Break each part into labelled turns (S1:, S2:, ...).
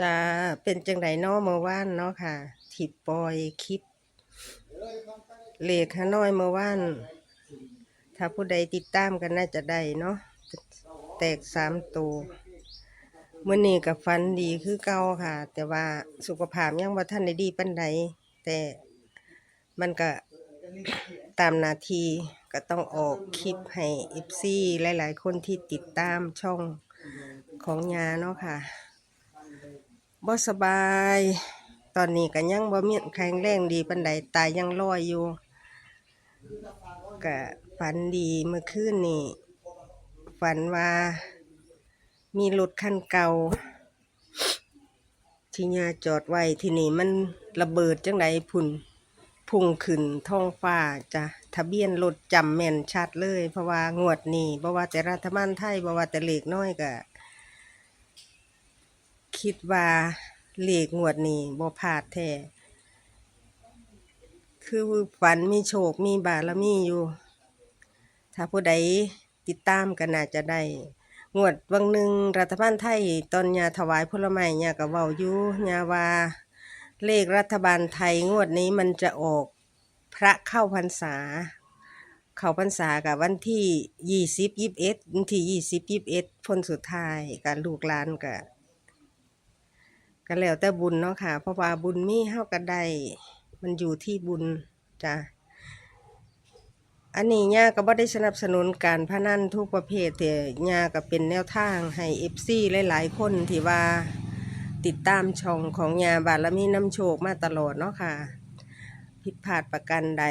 S1: จะเป็นจังไดนาะเมื่อวานเนาะค่ะที่ปล่อยคลิปเลขฮานอยเมื่อวานถ้าผู้ใดติดตามกันน่าจะได้เนาะแตกสามตัวเมื่อนี้กับฟันดีคือเก่าค่ะ แต่ว่าสุขภาพยังว่าท่านได้ดีปันใดแต่มันก็ตามนาทีก็ต้องออกคลิปให้เอฟซีหลาย ๆ คนที่ติดตามช่องของยาเนาะค่ะ บ่สบาย ตอนนี้ก็ยังบ่มีแข็งแรงดีปานใดตายยังลอยอยู่ก็ฝันดีเมื่อคืนนี่ฝันว่า มีรถคันเก่าที่ยาจอดไว้ที่นี่มันระเบิดจังไดพุ่นพุ่งขึ้นท้องฟ้าจ้ะทะเบียนรถจำแม่นชัดเลย เพราะว่างวดนี้บ่ว่าแต่รัฐบาลไทยบ่ว่าแต่เลขน้อยก็ คิดว่าเลขงวดนี้บ่พลาดแท้คือฝันมีโชคมีบารมีอยู่ ถ้าผู้ใดติดตามก็น่าจะได้ งวดวังหนึ่งรัฐบาลไทย ตอนยาถวายผลไม้ยาก็เว้าอยู่ยาว่าเลขรัฐบาลไทยงวดนี้มันจะออกพระเข้าพรรษา เข้าพรรษากับวันที่ยี่สิบยี่สิบเอ็ดวันที่ยี่สิบยี่สิบเอ็ดพ้นสุดท้ายกับลูกหลานกับ ก็แล้วแต่บุญเนาะค่ะ เพราะว่าบุญมีเฮาก็ได้มันอยู่ที่บุญจ้ะอันนี้ย่าก็บ่ได้สนับสนุนการพนันทุกประเภทแต่ย่าก็เป็นแนวทางให้ FC หลายๆ คนที่ว่าติดตามช่องของยาบารมีน้ำโชคมาตลอดเนาะค่ะ ผิดพลาดประกันใด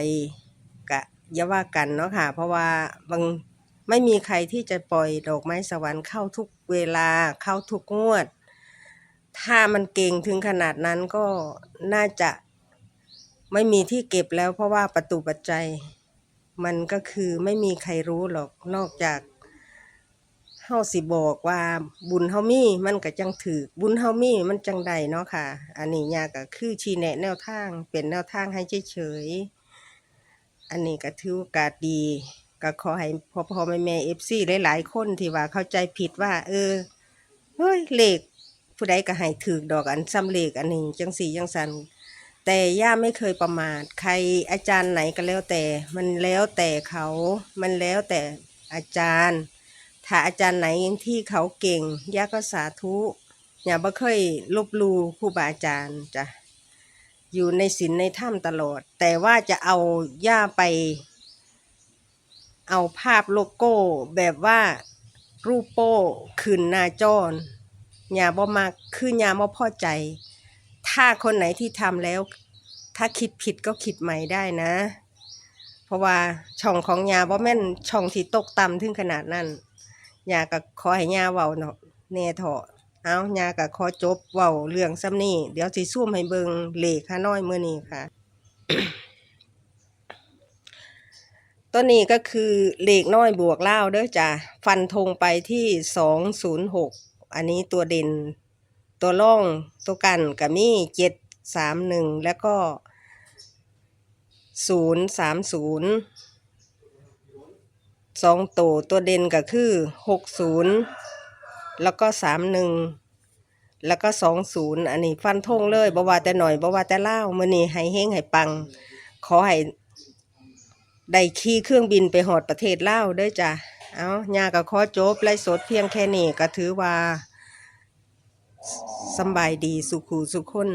S1: กะอย่าว่ากันเนาะค่ะ เพราะว่าบางไม่มีใครที่จะปล่อยดอกไม้สวรรค์เข้าทุกเวลาเข้าทุกงวด ถ้ามันเก่งถึงขนาดนั้นก็น่าจะไม่มีที่เก็บแล้ว เพราะว่าประตูปัจจัย มันก็คือไม่มีใครรู้หรอกนอกจากเฮาสิบอกว่าบุญเฮามีมันก็จังถือบุญเฮามีมันจังใดเนาะค่ะ อันนี้ยาก็คือชี้แนะแนวทางเป็นแนวทางให้เฉยๆอันนี้ก็ถือโอกาสดีก็ขอให้พ่อพ่อแม่แม่เอฟซีหลายๆคนที่ว่าเข้าใจผิดว่า เออเฮ้ยเหลข ผู้ใดก็ให้ถือดอกอันซ้ำเลขอันนี้จังสี่จังสันแต่ย่าไม่เคยประมาท ใครอาจารย์ไหนก็แล้วแต่ มันแล้วแต่เขา มันแล้วแต่อาจารย์ ถ้าอาจารย์ไหนที่เขาเก่งย่าก็สาธุอย่าบ่เคยลบลูครูบาอาจารย์จ้ะอยู่ในศีลในถ้ำตลอด แต่ว่าจะเอาย่าไป เอาภาพโลโก้แบบว่ารูปโป้ขึ้นหน้าจอ นยาบ่มักคือยาบ่พอใจ ถ้าคนไหนที่ทำแล้ว ถ้าคิดผิดก็คิดใหม่ได้นะ เพราะว่าช่องของยาบ่แม่นช่องที่ตกต่ำถึงขนาดนั้นยาก็ขอให้ยาเว้าเนาะแน่เถอะเอายาก็ขอจบเว้าเรื่องซ้ำนี้เดี๋ยวสิซูมให้เบิงเลขค่าน้อยเมื้อนี้ค่ะตัวนี้ก็คือเลขน้อยบวกเล่าเด้อจ้ะฟันธงไปที่สองศูนย์หก อันนี้ตัวเด่น ตัวร่องตัวกันกับมีเจ็ดสามหนึ่งแล้วก็ศูนย์สามศูนย์สองตัวตัวเด่นก็คือหกศูนย์แล้วก็สามหนึ่งแล้วก็สองศูนย์อันนี้ฟันธงเลยบ่ว่าแต่หน่อยบ่ว่าแต่เล่ามื่อนี้ให้เฮงให้ปัง ขอให้ได้ขี่เครื่องบินไปหอดประเทศเล่าด้อจ้ะ เอาญาก็ขอจบไล่สดเพียงแค่นี้ก็ถือว่าสบายดีสุขูสุขคน